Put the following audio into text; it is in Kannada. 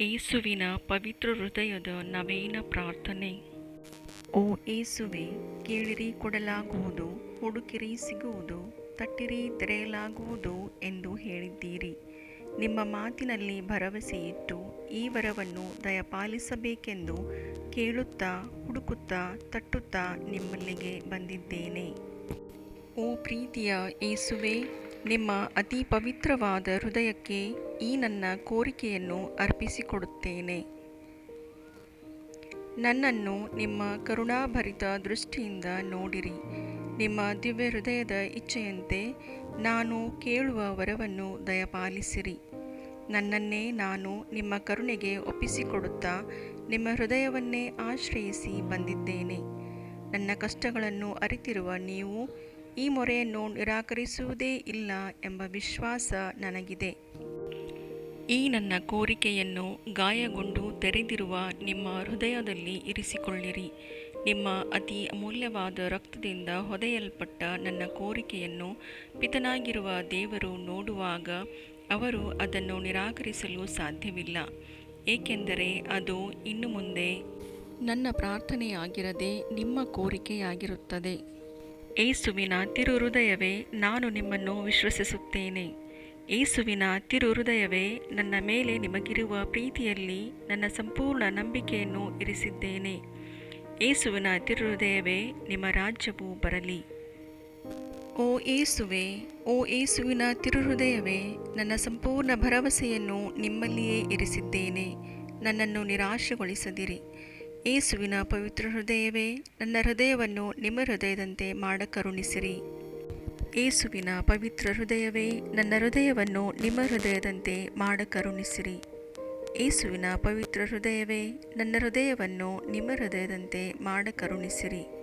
ಏಸುವಿನ ಪವಿತ್ರ ಹೃದಯದ ನವೀನ ಪ್ರಾರ್ಥನೆ. ಓ ಏಸುವೆ, ಕೇಳಿರಿ ಕೊಡಲಾಗುವುದು, ಹುಡುಕಿರಿ ಸಿಗುವುದು, ತಟ್ಟಿರಿ ತೆರೆಯಲಾಗುವುದು ಎಂದು ಹೇಳಿದ್ದೀರಿ. ನಿಮ್ಮ ಮಾತಿನಲ್ಲಿ ಭರವಸೆಯಿಟ್ಟು ಈ ವರವನ್ನು ದಯಪಾಲಿಸಬೇಕೆಂದು ಕೇಳುತ್ತಾ, ಹುಡುಕುತ್ತಾ, ತಟ್ಟುತ್ತಾ ನಿಮ್ಮಲ್ಲಿಗೆ ಬಂದಿದ್ದೇನೆ. ಓ ಪ್ರೀತಿಯ ಏಸುವೆ ನಿಮ್ಮ ಅತಿ ಪವಿತ್ರವಾದ ಹೃದಯಕ್ಕೆ ಈ ನನ್ನ ಕೋರಿಕೆಯನ್ನು ಅರ್ಪಿಸಿಕೊಡುತ್ತೇನೆ. ನನ್ನನ್ನು ನಿಮ್ಮ ಕರುಣಾಭರಿತ ದೃಷ್ಟಿಯಿಂದ ನೋಡಿರಿ. ನಿಮ್ಮ ದಿವ್ಯ ಹೃದಯದ ಇಚ್ಛೆಯಂತೆ ನಾನು ಕೇಳುವ ವರವನ್ನು ದಯಪಾಲಿಸಿರಿ. ನನ್ನನ್ನೇ ನಾನು ನಿಮ್ಮ ಕರುಣೆಗೆ ಒಪ್ಪಿಸಿಕೊಡುತ್ತಾ ನಿಮ್ಮ ಹೃದಯವನ್ನೇ ಆಶ್ರಯಿಸಿ ಬಂದಿದ್ದೇನೆ. ನನ್ನ ಕಷ್ಟಗಳನ್ನು ಅರಿತಿರುವ ನೀವು ಈ ಮೊರೆಯನ್ನು ನಿರಾಕರಿಸುವುದೇ ಇಲ್ಲ ಎಂಬ ವಿಶ್ವಾಸ ನನಗಿದೆ. ಈ ನನ್ನ ಕೋರಿಕೆಯನ್ನು ಗಾಯಗೊಂಡು ತೆರೆದಿರುವ ನಿಮ್ಮ ಹೃದಯದಲ್ಲಿ ಇರಿಸಿಕೊಳ್ಳಿರಿ. ನಿಮ್ಮ ಅತಿ ಅಮೂಲ್ಯವಾದ ರಕ್ತದಿಂದ ಹೊದೆಯಲ್ಪಟ್ಟ ನನ್ನ ಕೋರಿಕೆಯನ್ನು ಪಿತನಾಗಿರುವ ದೇವರು ನೋಡುವಾಗ ಅವರು ಅದನ್ನು ನಿರಾಕರಿಸಲು ಸಾಧ್ಯವಿಲ್ಲ. ಏಕೆಂದರೆ ಅದು ಇನ್ನು ಮುಂದೆ ನನ್ನ ಪ್ರಾರ್ಥನೆಯಾಗಿರದೆ ನಿಮ್ಮ ಕೋರಿಕೆಯಾಗಿರುತ್ತದೆ. ಏಸುವಿನ ತಿರುಹೃದಯವೇ ನಾನು ನಿಮ್ಮನ್ನು ವಿಶ್ವಸಿಸುತ್ತೇನೆ. ಏಸುವಿನ ತಿರುಹೃದಯವೇ ನನ್ನ ಮೇಲೆ ನಿಮಗಿರುವ ಪ್ರೀತಿಯಲ್ಲಿ ನನ್ನ ಸಂಪೂರ್ಣ ನಂಬಿಕೆಯನ್ನು ಇರಿಸಿದ್ದೇನೆ. ಏಸುವಿನ ತಿರುಹೃದಯವೇ ನಿಮ್ಮ ರಾಜ್ಯವು ಬರಲಿ. ಓ ಏಸುವೆ, ಓ ಏಸುವಿನ ತಿರುಹೃದಯವೇ, ನನ್ನ ಸಂಪೂರ್ಣ ಭರವಸೆಯನ್ನು ನಿಮ್ಮಲ್ಲಿಯೇ ಇರಿಸಿದ್ದೇನೆ. ನನ್ನನ್ನು ನಿರಾಶೆಗೊಳಿಸದಿರಿ. ಏಸುವಿನ ಪವಿತ್ರ ಹೃದಯವೇ, ನನ್ನ ಹೃದಯವನ್ನು ನಿಮ್ಮ ಹೃದಯದಂತೆ ಮಾಡ ಕರುಣಿಸಿರಿ ಏಸುವಿನ ಪವಿತ್ರ ಹೃದಯವೇ, ನನ್ನ ಹೃದಯವನ್ನು ನಿಮ್ಮ ಹೃದಯದಂತೆ ಮಾಡ ಕರುಣಿಸಿರಿ ಏಸುವಿನ ಪವಿತ್ರ ಹೃದಯವೇ, ನನ್ನ ಹೃದಯವನ್ನು ನಿಮ್ಮ ಹೃದಯದಂತೆ ಮಾಡ ಕರುಣಿಸಿರಿ